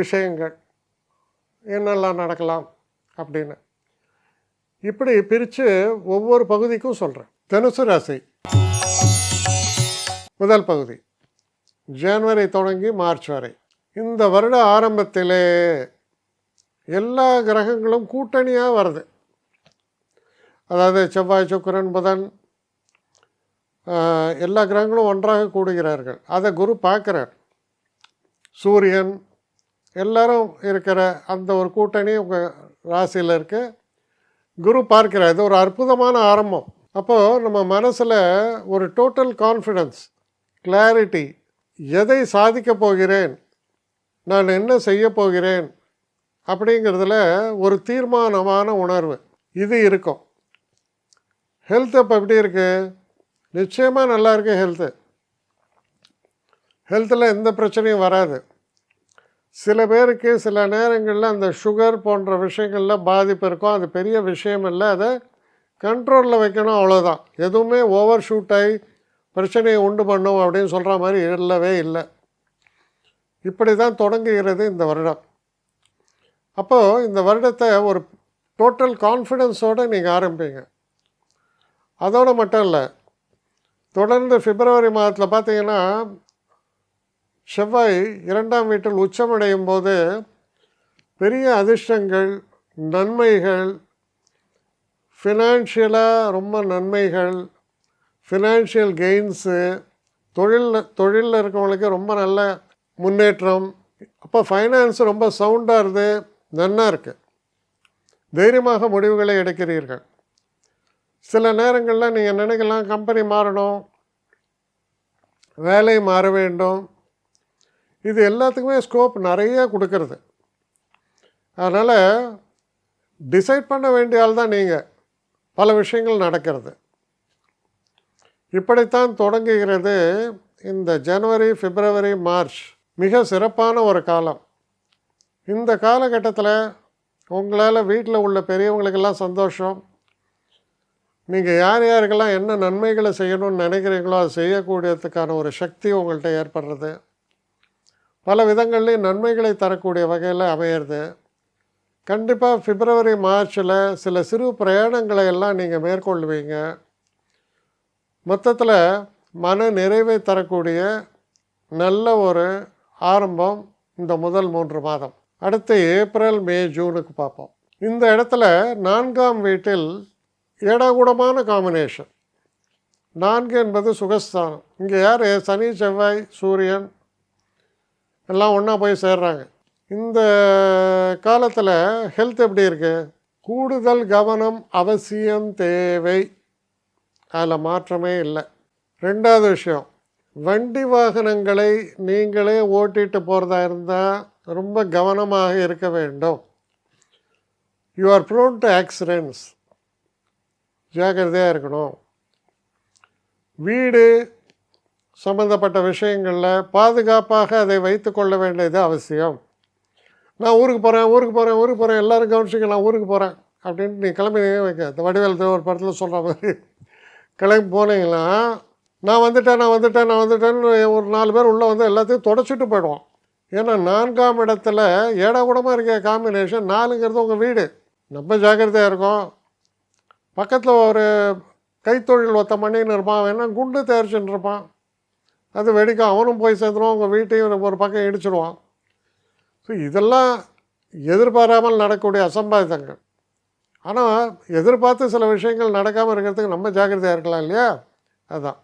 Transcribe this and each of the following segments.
விஷயங்கள். என்னெல்லாம் நடக்கலாம் அப்படின்னு. இப்படி பிரித்து ஒவ்வொரு பகுதிக்கும் சொல்கிறேன் தனுசு ராசி. முதல் பகுதி. ஜனவரி தொடங்கி மார்ச் வரை. இந்த வருட ஆரம்பத்திலே எல்லா கிரகங்களும் கூட்டணியாக வருது. அதாவது செவ்வாய் சுக்கரன் புதன் எல்லா கிரகங்களும் ஒன்றாக கூடுகிறார்கள். அதை குரு பார்க்குறார். சூரியன் எல்லோரும் இருக்கிற அந்த ஒரு கூட்டணி உங்கள் ராசியில் இருக்குது குரு பார்க்கிறார். இது ஒரு அற்புதமான ஆரம்பம். அப்போது நம்ம மனசில் ஒரு டோட்டல் கான்ஃபிடன்ஸ் கிளாரிட்டி எதை சாதிக்கப் போகிறேன் நான் என்ன செய்ய போகிறேன் அப்படிங்கிறதுல ஒரு தீர்மானமான உணர்வு. இது இருக்கும். ஹெல்த் அப்போ எப்படி இருக்குது நிச்சயமாக நல்லா இருக்குது ஹெல்த்து ஹெல்த்தில் எந்த பிரச்சனையும் வராது. சில பேருக்கு சில நேரங்களில் அந்த சுகர் போன்ற விஷயங்களில் பாதிப்பு இருக்கும். அது பெரிய விஷயம் இல்லை அதை கண்ட்ரோலில் வைக்கணும் அவ்வளோதான் எதுவுமே ஓவர் ஷூட் ஆகி பிரச்சனையை உண்டு பண்ணும் அப்படின்னு சொல்கிற மாதிரி இல்லவே இல்லை. இப்படி தான் தொடங்குகிறது இந்த வருடம். அப்போது இந்த வருடத்தை ஒரு டோட்டல் கான்ஃபிடென்ஸோடு நீங்கள் ஆரம்பிங்க. அதோடு மட்டும் இல்லை தொடர்ந்து பிப்ரவரி மாதத்தில் பார்த்தீங்கன்னா செவ்வாய் இரண்டாம் வீட்டில் உச்சமடையும் போது பெரிய அதிர்ஷ்டங்கள் நன்மைகள் ஃபினான்ஷியலாக ரொம்ப நன்மைகள் ஃபினான்ஷியல் கெயின்ஸு தொழிலில் தொழிலில் இருக்கவங்களுக்கு ரொம்ப நல்ல முன்னேற்றம். அப்போ ஃபைனான்ஸ் ரொம்ப சவுண்டாக இருந்து நன்னா இருக்குது தைரியமாக முடிவுகளை எடுக்கிறீர்கள். சில நேரங்களில் நீங்கள் நினைக்கலாம் கம்பெனி மாறணும் வேலை மாற வேண்டும். இது எல்லாத்துக்குமே ஸ்கோப் நிறைய கொடுக்கறது. அதனால் டிசைட் பண்ண வேண்டிய ஆள் தான் நீங்கள் பல விஷயங்கள் நடக்கிறது. இப்படித்தான் தொடங்குகிறது இந்த ஜனவரி பிப்ரவரி மார்ச் மிக சிறப்பான ஒரு காலம். இந்த காலகட்டத்தில் உங்களால் வீட்டில் உள்ள பெரியவங்களுக்கெல்லாம் சந்தோஷம். நீங்கள் யார் யாருக்கெல்லாம் என்ன நன்மைகளை செய்யணும்னு நினைக்கிறீங்களோ அதை செய்யக்கூடியதுக்கான ஒரு சக்தி உங்கள்கிட்ட ஏற்படுறது. பல விதங்கள்லேயும் நன்மைகளை தரக்கூடிய வகையில் அமையிறது. கண்டிப்பாக பிப்ரவரி மார்ச்சில் சில சிறு பிரயாணங்களை எல்லாம் நீங்கள் மேற்கொள்வீங்க. மொத்தத்தில் மன நிறைவை தரக்கூடிய நல்ல ஒரு ஆரம்பம் இந்த முதல் மூன்று மாதம். அடுத்து ஏப்ரல் மே ஜூனுக்கு பார்ப்போம். இந்த இடத்துல நான்காம் வீட்டில் ஏடாகூடமான காம்பினேஷன் நான்கு என்பது சுகஸ்தானம். இங்கே யார்? சனி செவ்வாய் சூரியன் எல்லாம் ஒன்றா போய் சேர்றாங்க. இந்த காலத்தில் ஹெல்த் எப்படி இருக்குது கூடுதல் கவனம் அவசியம் தேவை. அதில் மாற்றமே இல்லை. ரெண்டாவது விஷயம் வண்டி வாகனங்களை நீங்களே ஓட்டிகிட்டு போகிறதா இருந்தால் ரொம்ப கவனமாக இருக்க வேண்டும். You are prone to accidents ஜாக்கிரதையாக இருக்கணும். வீடு சம்பந்தப்பட்ட விஷயங்களில் பாதுகாப்பாக அதை வைத்து கொள்ள வேண்டியது அவசியம். நான் ஊருக்கு போகிறேன் ஊருக்கு போகிறேன் ஊருக்கு போகிறேன் எல்லோரும் கவனிச்சிங்க நான் ஊருக்கு போகிறேன் அப்படின்ட்டு நீ கிளம்பி வைக்க இந்த வடிவேல் ஒரு படத்தில் சொல்கிற மாதிரி. கிளம்பி போனீங்கன்னா நான் வந்துட்டேன் நான் வந்துட்டேன் நான் வந்துட்டேன்னு ஒரு நாலு பேர் உள்ளே வந்து எல்லாத்தையும் தொடச்சிட்டு போயிடுவோம். ஏன்னா நான்காம் இடத்துல ஏடாகூடமாக இருக்க காம்பினேஷன் நாலுங்கிறது உங்கள் வீடு. நம்ம ஜாக்கிரதையாக இருக்கோம். பக்கத்தில் ஒரு கைத்தொழில் ஒத்த பண்ணின்னு இருப்பான் அவன் குண்டு தயாரிச்சுன்னு இருப்பான். அது வெடிக்கும் அவனும் போய் சேர்ந்துருவான் உங்கள் வீட்டையும் ஒரு பக்கம் இடிச்சிடுவான். ஸோ இதெல்லாம் எதிர்பாராமல் நடக்கக்கூடிய அசம்பாவிதங்கள். ஆனால் எதிர்பார்த்து சில விஷயங்கள் நடக்காமல் இருக்கிறதுக்கு நம்ம ஜாக்கிரதையாக இருக்கலாம் இல்லையா? அதுதான்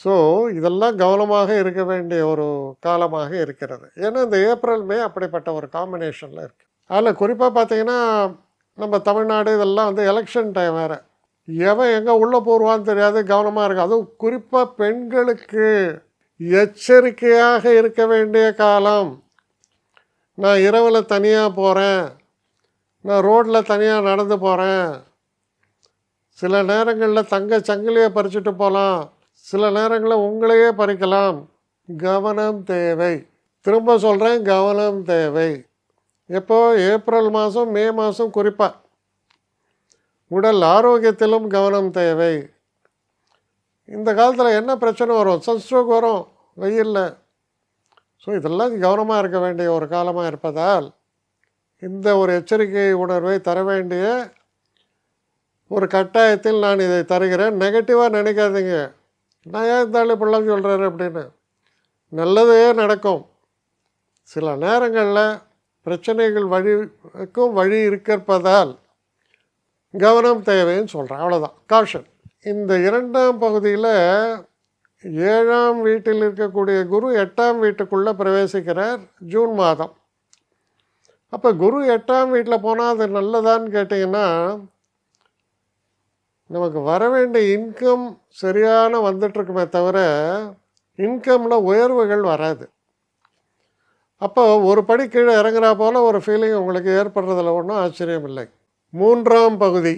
ஸோ இதெல்லாம் கவனமாக இருக்க வேண்டிய ஒரு காலமாக இருக்கிறது. ஏன்னா இந்த ஏப்ரல் மே அப்படிப்பட்ட ஒரு காம்பினேஷனில் இருக்குது அதில் குறிப்பாக பார்த்தீங்கன்னா நம்ம தமிழ்நாடு இதெல்லாம் வந்து எலெக்ஷன் டைம் வேறு. எவன் எங்கே உள்ளே போடுவான்னு தெரியாது கவனமாக இருக்கு அதுவும் குறிப்பாக பெண்களுக்கு எச்சரிக்கையாக இருக்க வேண்டிய காலம். நான் இரவில் தனியாக போகிறேன் நான் ரோட்டில் தனியாக நடந்து போகிறேன் சில நேரங்களில் தங்க சங்கிலியை பறிச்சுட்டு போகலாம் சில நேரங்களில் உங்களையே பறிக்கலாம். கவனம் தேவை. திரும்ப சொல்கிறேன் கவனம் தேவை. எப்போ? ஏப்ரல் மாதம் மே மாதம் குறிப்பாக உடல் ஆரோக்கியத்திலும் கவனம் தேவை. இந்த காலத்தில் என்ன பிரச்சனை வரும்? சன்ஸ்ட்ரோக் வரும் வெயிலில். ஸோ இதெல்லாம் கவனமாக இருக்க வேண்டிய ஒரு காலமாக இருப்பதால் இந்த ஒரு எச்சரிக்கை உணர்வை தர வேண்டிய ஒரு கட்டாயத்தில் நான் இதை தருகிறேன். நெகட்டிவாக நினைக்காதீங்க. நான் ஏன் தாழி இப்படிலாம் சொல்கிறாரு அப்படின்னு. நல்லதே நடக்கும். சில நேரங்களில் பிரச்சனைகள் வழிக்கும் வழி இருக்கிறப்பதால் கவனம் தேவைன்னு சொல்கிறேன் அவ்வளோதான் காஷன் இந்த இரண்டாம் பகுதியில் ஏழாம் வீட்டில் இருக்கக்கூடிய குரு எட்டாம் வீட்டுக்குள்ளே பிரவேசிக்கிறார் ஜூன் மாதம். அப்போ குரு எட்டாம் வீட்டில் போனால் அது நல்லதான்னு கேட்டிங்கன்னா நமக்கு வர வேண்டிய இன்கம் சரியான வந்துட்டுருக்குமே தவிர இன்கமில் உயர்வுகள் வராது. அப்போ ஒரு படி கீழே இறங்குறா போல் ஒரு ஃபீலிங் உங்களுக்கு ஏற்படுறதில் ஒன்றும் ஆச்சரியம் இல்லை. மூன்றாம் பகுதி.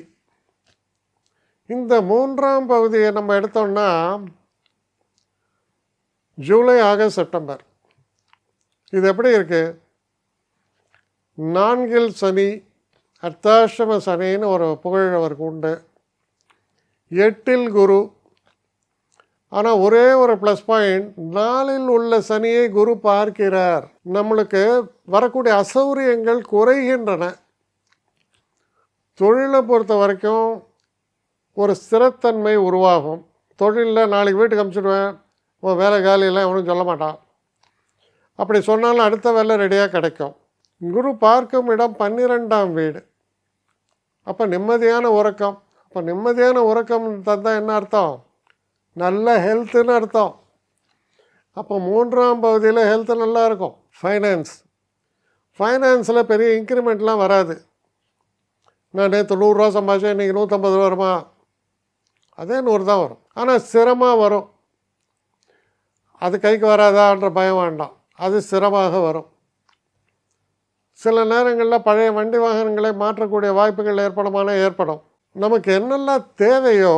இந்த மூன்றாம் பகுதியை நம்ம எடுத்தோம்னா ஜூலை ஆகஸ்ட் செப்டம்பர். இது எப்படி இருக்குது நான்கில் சனி அர்த்தாஷ்டம சனின்னு ஒரு புகழ் அவருக்கு உண்டு. எட்டில் குரு. ஆனால் ஒரே ஒரு ப்ளஸ் பாயிண்ட் நாளில் உள்ள சனியை குரு பார்க்கிறார். நம்மளுக்கு வரக்கூடிய அசௌரியங்கள் குறைகின்றன. தொழிலை பொறுத்த வரைக்கும் ஒரு ஸ்திரத்தன்மை உருவாகும். தொழிலில் நாளைக்கு வீட்டுக்கு அமுச்சிடுவேன். உன் வேலை காலையெல்லாம் எவனும் சொல்ல மாட்டான். அப்படி சொன்னாலும் அடுத்த வேலை ரெடியாக கிடைக்கும். குரு பார்க்கும் இடம் பன்னிரெண்டாம் வீடு. அப்போ நிம்மதியான உறக்கம். அப்போ நிம்மதியான உறக்கம் தந்தால் என்ன அர்த்தம்? நல்ல ஹெல்த்துன்னு அர்த்தம். அப்போ மூன்றாம் பகுதியில் ஹெல்த்து நல்லா இருக்கும். ஃபைனான்ஸ் ஃபைனான்ஸில் பெரிய இன்க்ரிமெண்ட்லாம் வராது. நான் நேற்று நூறுரூவா சம்பாதிச்சேன் இன்றைக்கி நூற்றம்பது ரூபா வருமா? அதே நூறு தான் வரும். ஆனால் சிரமமாக வரும். அது கைக்கு வராதான்ற பயம் வேண்டாம். அது சிரமமாக வரும். சில நேரங்களில் பழைய வண்டி வாகனங்களை மாற்றக்கூடிய வாய்ப்புகள் ஏற்படுமான ஏற்படும். நமக்கு என்னெல்லாம் தேவையோ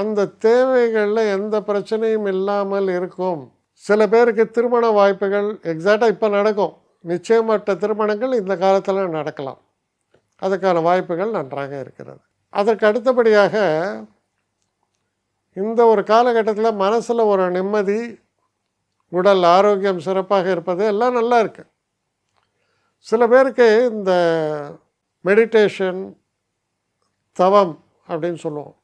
அந்த தேவைகளில் எந்த பிரச்சனையும் இல்லாமல் இருக்கும். சில பேருக்கு திருமண வாய்ப்புகள் எக்ஸாக்டாக இப்போ நடக்கும். நிச்சயமற்ற திருமணங்கள் இந்த காலத்தில் நடக்கலாம். அதுக்கான வாய்ப்புகள் நன்றாக இருக்கிறது. அதற்கு அடுத்தபடியாக இந்த ஒரு காலகட்டத்தில் மனசில் ஒரு நிம்மதி உடல் ஆரோக்கியம் சிறப்பாக இருப்பது எல்லாம் நல்லா இருக்குது சில பேருக்கு இந்த மெடிடேஷன் தவம் அப்படின்னு சொல்லுவோம்.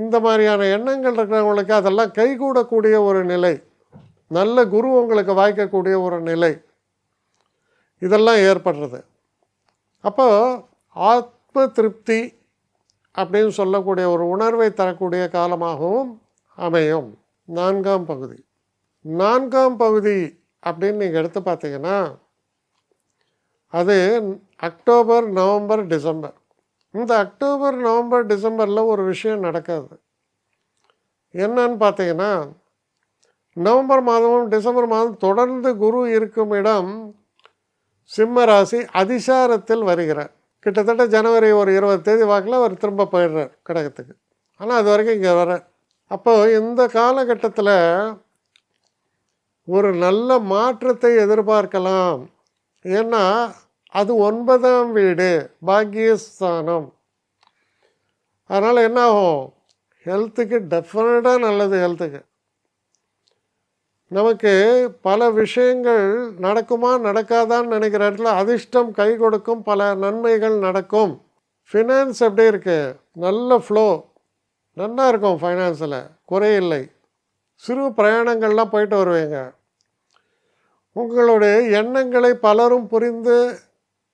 இந்த மாதிரியான எண்ணங்கள் இருக்கிறவங்களுக்கு அதெல்லாம் கைகூடக்கூடிய ஒரு நிலை நல்ல குரு உங்களுக்கு வாய்க்கக்கூடிய ஒரு நிலை இதெல்லாம் ஏற்படுறது. அப்போ ஆத்ம திருப்தி அப்படின்னு சொல்லக்கூடிய ஒரு உணர்வை தரக்கூடிய காலமாகவும் அமையும். நான்காம் பகுதி. நான்காம் பகுதி அப்படின்னு நீங்கள் எடுத்து பார்த்தீங்கன்னா அது அக்டோபர் நவம்பர் டிசம்பர். இந்த அக்டோபர் நவம்பர் டிசம்பரில் ஒரு விஷயம் நடக்காது. என்னன்னு பார்த்தீங்கன்னா நவம்பர் மாதமும் டிசம்பர் மாதம் தொடர்ந்து குரு இருக்கும் இடம் சிம்ம ராசி அதிசாரத்தில் வருகிறார். கிட்டத்தட்ட ஜனவரி ஒரு இருபது தேதி வாக்கில் அவர் திரும்ப போயிடுறார் கடகத்துக்கு. ஆனால் அது வரைக்கும் இங்கே வர அப்போ இந்த காலகட்டத்தில் ஒரு நல்ல மாற்றத்தை எதிர்பார்க்கலாம். ஏன்னா அது ஒன்பதாம் வீடு பாக்கியஸ்தானம். அதனால் என்ன ஆகும்? ஹெல்த்துக்கு டெஃபினட்டாக நல்லது ஹெல்த்துக்கு நமக்கு பல விஷயங்கள் நடக்குமா நடக்காதான்னு நினைக்கிற இடத்துல அதிர்ஷ்டம் கை கொடுக்கும் பல நன்மைகள் நடக்கும். ஃபினான்ஸ் எப்படி இருக்குது நல்ல ஃப்ளோ நல்லா இருக்கும் ஃபைனான்ஸில் குறையில்லை. சிறு பிரயாணங்கள்லாம் போயிட்டு வருவீங்க. உங்களுடைய எண்ணங்களை பலரும் புரிந்து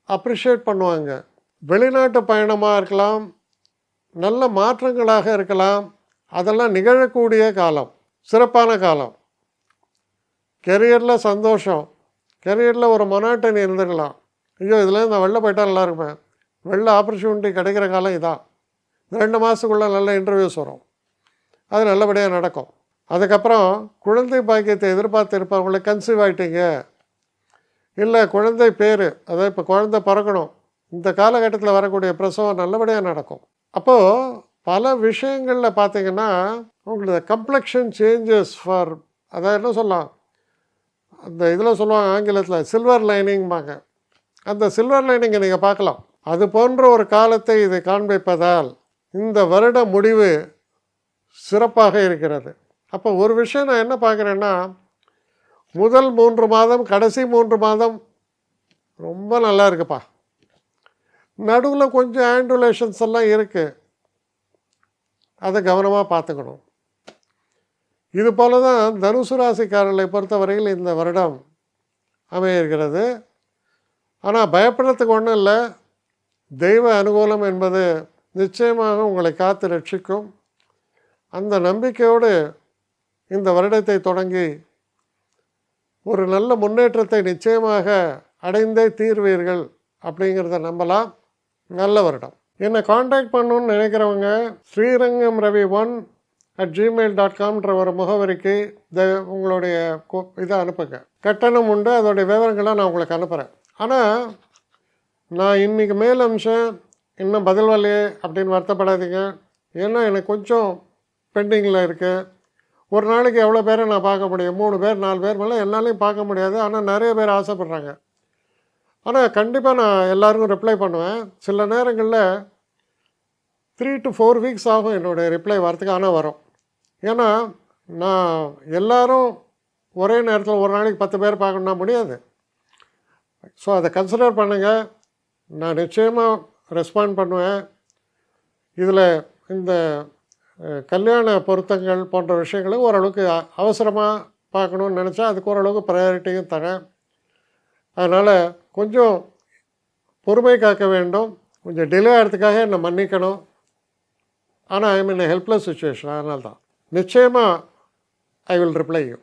அப்ரிஷியேட் பண்ணுவாங்க. வெளிநாட்டு பயணமாக இருக்கலாம். நல்ல மாற்றங்களாக இருக்கலாம். அதெல்லாம் நிகழக்கூடிய காலம். சிறப்பான காலம். கெரியரில் சந்தோஷம். கெரியரில் ஒரு மொனாட்டனி இருந்துக்கலாம் ஐயோ இதில் நான் வெளில போயிட்டா நல்லா இருப்பேன். வெளில ஆப்பர்ச்சுனிட்டி கிடைக்கிற காலம் இதான் ரெண்டு மாதத்துக்குள்ளே நல்ல இன்டர்வியூஸ் வரும். அது நல்லபடியாக நடக்கும். அதுக்கப்புறம் குழந்தை பாக்கியத்தை எதிர்பார்த்து இருப்பவங்களை கன்சீவ் ஆகிட்டீங்க இல்லை குழந்தை பேர் அதாவது இப்போ குழந்தை பிறக்கணும். இந்த காலகட்டத்தில் வரக்கூடிய பிரசவம் நல்லபடியாக நடக்கும். அப்போது பல விஷயங்களில் பார்த்தீங்கன்னா உங்களுக்கு கம்ப்ளெக்ஷன் சேஞ்சஸ் ஃபார் அதாவது என்ன சொல்லலாம்? அந்த இதில் சொல்லுவாங்க ஆங்கிலத்தில் சில்வர் லைனிங்பாங்க அந்த சில்வர் லைனிங்கை நீங்கள் பார்க்கலாம். அது போன்ற ஒரு காலத்தை இது காண்பிப்பதால் இந்த வருட முடிவு சிறப்பாக இருக்கிறது. அப்போ ஒரு விஷயம் நான் என்ன பார்க்குறேன்னா முதல் மூன்று மாதம் கடைசி மூன்று மாதம் ரொம்ப நல்லா இருக்குப்பா. நடுவில் கொஞ்சம் ஆண்டுலேஷன்ஸ் எல்லாம் இருக்குது அதை கவனமாக பார்த்துக்கணும். இது போல தான் தனுசு ராசிக்காரர்களை பொறுத்தவரையில் இந்த வருடம் அமையிருக்கிறது ஆனால் பயப்படுறதுக்கு ஒன்றும் இல்லை. தெய்வ அனுகூலம் என்பது நிச்சயமாக உங்களை காத்து ரட்சிக்கும். அந்த நம்பிக்கையோடு இந்த வருடத்தை தொடங்கி ஒரு நல்ல முன்னேற்றத்தை நிச்சயமாக அடைந்தே தீர்வீர்கள் அப்படிங்கிறத நம்பலாம். நல்ல வருடம். என்னை காண்டாக்ட் பண்ணணும்னு நினைக்கிறவங்க Srirangam Ravi one at Gmail dot காம்ன்ற ஒரு முகவரிக்கு த உங்களுடைய இதை அனுப்புங்க. கட்டணம் உண்டு அதோடைய விவரங்களை நான் உங்களுக்கு அனுப்புகிறேன் ஆனால் நான் இன்றைக்கி மேல் அம்சம் இன்னும் பதில் வரலையே அப்படின்னு வருத்தப்படாதீங்க. ஏன்னா எனக்கு கொஞ்சம் பெண்டிங்கில் இருக்குது ஒரு நாளைக்கு எவ்வளோ பேரை நான் பார்க்க முடியும்? மூணு பேர் நாலு பேர் மேலே என்னாலையும் பார்க்க முடியாது. ஆனால் நிறைய பேர் ஆசைப்பட்றாங்க. ஆனால் கண்டிப்பாக நான் எல்லாருக்கும் ரிப்ளை பண்ணுவேன். சில நேரங்களில் த்ரீ டு ஃபோர் வீக்ஸ் ஆகும் என்னுடைய ரிப்ளை வரத்துக்கு ஆனால் வரும். ஏன்னா நான் எல்லோரும் ஒரே நேரத்தில் ஒரு நாளைக்கு பத்து பேர் பார்க்கணும்னா முடியாது. ஸோ அதை கன்சிடர் பண்ணுங்கள் நான் நிச்சயமாக ரெஸ்பாண்ட் பண்ணுவேன். இதில் இந்த கல்யாண பொருத்தங்கள் போன்ற விஷயங்களை ஓரளவுக்கு அவசரமாக பார்க்கணுன்னு நினச்சா அதுக்கு ஓரளவுக்கு ப்ரையாரிட்டியும் தரேன். அதனால் கொஞ்சம் பொறுமை காக்க வேண்டும். கொஞ்சம் டிலே ஆகிறதுக்காக என்னை மன்னிக்கணும். ஆனால் ஐ மீன் ஹெல்ப்லெஸ் சுச்சுவேஷன் அதனால தான் நிச்சயமாக ஐ வில் ரிப்ளை யூ